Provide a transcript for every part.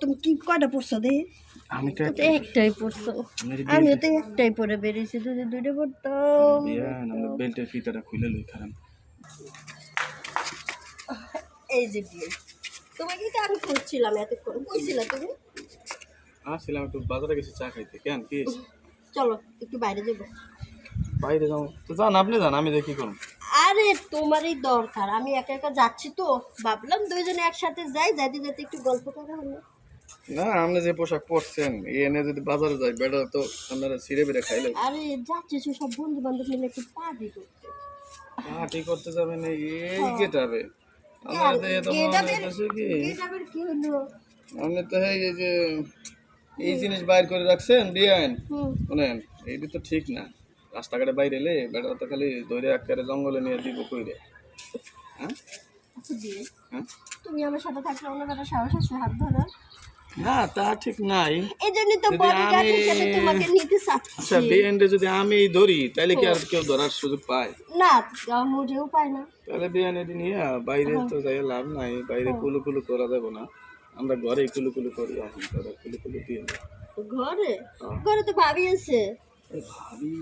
তুমি কি কয়টা পড়ছো দে? আমি তো একটাই পড়ছো। আমিও তো একটাই পরে বেরিয়েছি যদি দুইটা পড়তাম। আমরা বেল্টের ফিতাটা খুলে লই খারাপ এই যে বিয়ে। তোমাকে তো আমি খুঁজছিলাম এতক্ষণ? কইছিলা তুমি? আসছিলাম একটু বাজারে গেছি চা খাইতে কেন কি? চলো একটু বাইরে যাব। বাইরে যাও তো যান আপনি যান আমি দেখি করুন। আরে তোমারই দরকার। আমি একা একা যাচ্ছি তো। ভাবলাম দুইজনে একসাথে যাই যাইতে যাইতে একটু গল্প করা হলো। না আপনি যে পোশাক পরছেন এনে যদি বাজারে যাই বেটা তো আপনারা ছিঁড়ে বেড়ে খাইলে। আরে যাচ্ছি সব বন্ধু বান্ধব মিলে একটু পার্টি করতে। পার্টি করতে যাবেন এই গেটাবে। তো এত মনে কি? গেটাবের কি হলো? আপনি তো এই যে এই জিনিস বাইর করে রাখছেন বিয়ান। শোনেন এইটা তো ঠিক না। রাস্তাঘাটে বাইরে এলে বেটা তো খালি ধরে একেবারে জঙ্গলে নিয়ে দিব কইরে। হ্যাঁ? আচ্ছা হ্যাঁ? তুমি আমার সাথে থাকলে অন্য সাহস আছে? হাত ধরা। না তা ঠিক নাই এই জন্যই তো বডিগার্ড হিসেবে তোমাকে নিতে চাচ্ছি আচ্ছা বিএনডে যদি আমি ধরি তাহলে কি আর কেউ ধরার সুযোগ পায় না মোটেও পায় না তাহলে বিএনডি নিয়ে বাইরে তো যাই লাভ নাই বাইরে কুলু কুলু করা যাবে না আমরা ঘরে কুলু কুলু করি এখন তারা কুলু কুলু দিয়ে। ঘরে হ্যাঁ। ঘরে তো ভাবি আছে ভাবি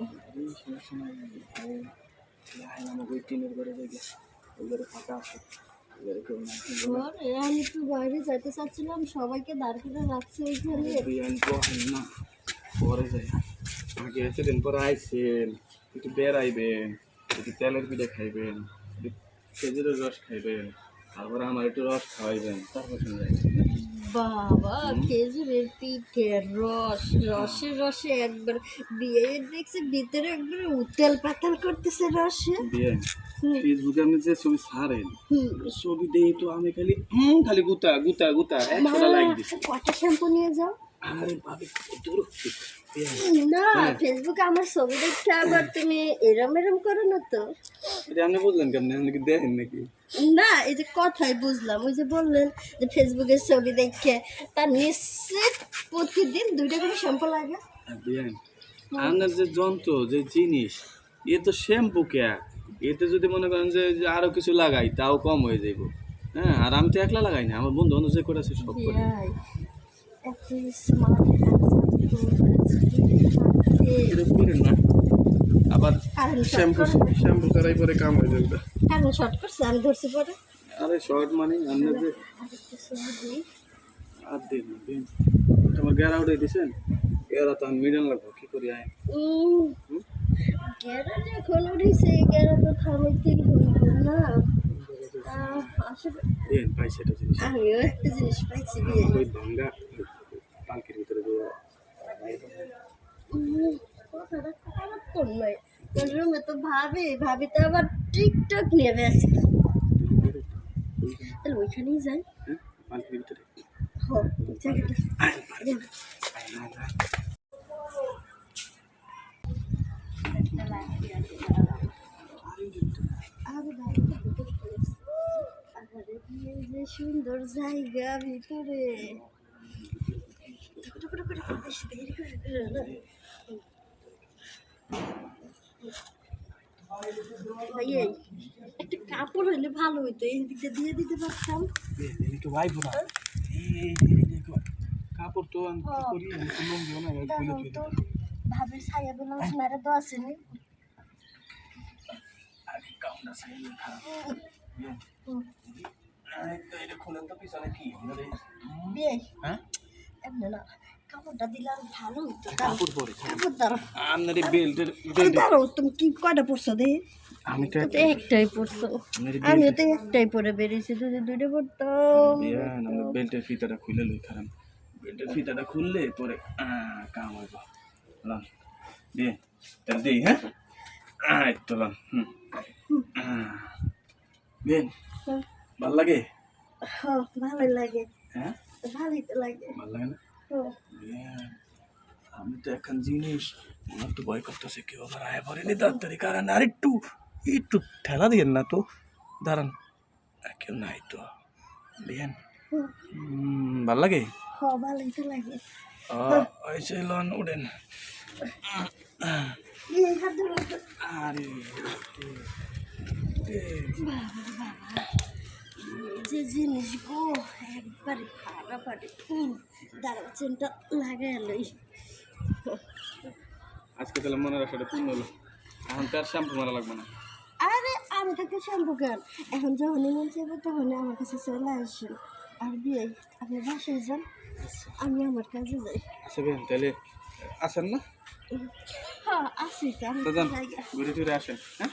ভাবি সমস্যা নাই ওই টিনের ঘরে যাই ওই ঘরে ফাঁকা আছে আমি একটু বাইরে যেতে চাচ্ছিলাম, সবাইকে পরে যাই। পরে একটু একটু তেলের খাইবেন, একটু খেজুরের রস খাইবেন, তারপরে আমার একটু রস খাওয়াইবেন, তারপর শুনে যাই। বাবা খেজুরের পিঠে রস রসে রসে একবার বিয়ে দেখছি ভিতরে একবার উত্তাল পাতাল করতেছে রসে। ফেসবুকে আপনি যে ছবি ছাড়েন ছবি দেখি তো আমি খালি হুম খালি গুতা গুতা গুতা একশোটা লাইক দিছি। কটা শ্যাম্পু নিয়ে যাও। আরে ভাবি দূর না ফেসবুকে আমার ছবি দেখতে আবার তুমি এরম এরম করো না তো। আপনি বুঝলেন কেমন? আপনি কি দেখেন নাকি? না এই যে কথাই বুঝলাম। ওই যে বললেন যে ফেসবুকের ছবি দেখে তার নিশ্চিত প্রতিদিন দুইটা করে শ্যাম্পু লাগে। আর আপনার যে যন্ত্র যে জিনিস এ তো শ্যাম্পু কে। এতে যদি মনে করেন যে আরও কিছু লাগাই তাও কম হয়ে যাইব। হ্যাঁ আর আমি তো একলা লাগাই না আমার বন্ধু বান্ধব যে করে আছে সব করে। এত আবার শ্যাম্পু শ্যাম্পু করাই পরে কাম হয়ে যাবে। কারেন্ট শর্ট করছে আমি ধরছি পরে। আরে শর্ট মানে আপনার যে। আর দিন দিন। তোমার গেরা উঠে দিছেন? এরা তো মিডল লাগবো কি করি আয়। গেরা যখন উঠেছে গেরা তো থামাইতেই হইব না। আসলে দিন পাই সেটা জিনিস। আমিও একটা জিনিস পাইছি বিয়ে ওই ভাঙ্গা পালকির ভিতরে দিয়ে উম, কথাটা তো নয় রুমে তো ভাবি ভাবি তো আবার টিকটক নিয়ে ব্যস্ত। তাহলে ওইখানেই যাই। হ্যাঁ যে সুন্দর জায়গা ভিতরে। ভাই, একটা কাপড় হইলে ভালো হইতো এই দিকটা দিয়ে দিতে পারতাম। একটু ভাই বোনা। কাপড় তো আমি করি? লুঙ্গি না ভাবির ছায়া ব্লাউজ মেরে তো আসেনি কাউন্টার সাইড খারাপ। হুম। তো এটা খুলেন তো পিছনে কি? হ্যাঁ? এমনি না। কাপড়টা ভালো হইতো কাপড় পরে কাপড় দাঁড়ো আপনার এই বেল্টের দাঁড়ো তুমি কি কয়টা পড়ছো দে? আমি তো তো একটাই পড়ছো আপনার এই আমিও তো একটাই পরে বেরিয়েছি যদি দুইটা পড়তাম বিয়ান বেল্টের ফিতাটা খুলে লই খারাপ বেল্টের ফিতাটা খুললে পরে কাম হইব। লাম দে তাহলে দিই হ্যাঁ? আয় লাম হুম। বেন ভালো লাগে? হ্যাঁ, লাগে। হ্যাঁ? ভালোই তো লাগে। ভালো লাগে না? আমি তো এখন জিনিস আমার তো ভয় করতেছে কেউ আবার আয় পড়েনি তাড়াতাড়ি। কারণ আর একটু একটু ঠেলা দিয়েন না তো। দাঁড়ান। কেউ নাই তো। হুম, ভালো লাগে? হ্যাঁ, লন উঠেন। আরে যে জিনিস গো একবারে ফাটাফাটি হুম দাঁড়াও চেনটা লাগাই লই আজকে তাহলে মনের আশাটা পূর্ণ হলো। এখন তার শ্যাম্পু মারা লাগবে না। আরে আমি তাকে শ্যাম্পু কেন? এখন যখনই মন চাইবে তখনই আমার কাছে চলে আসেন। আর বিয়ে আপনি বাসায় যান আমি আমার কাজে যাই। আচ্ছা বেন তাহলে আসেন না? হ্যাঁ আসি তো। ঘুরে আসেন হ্যাঁ?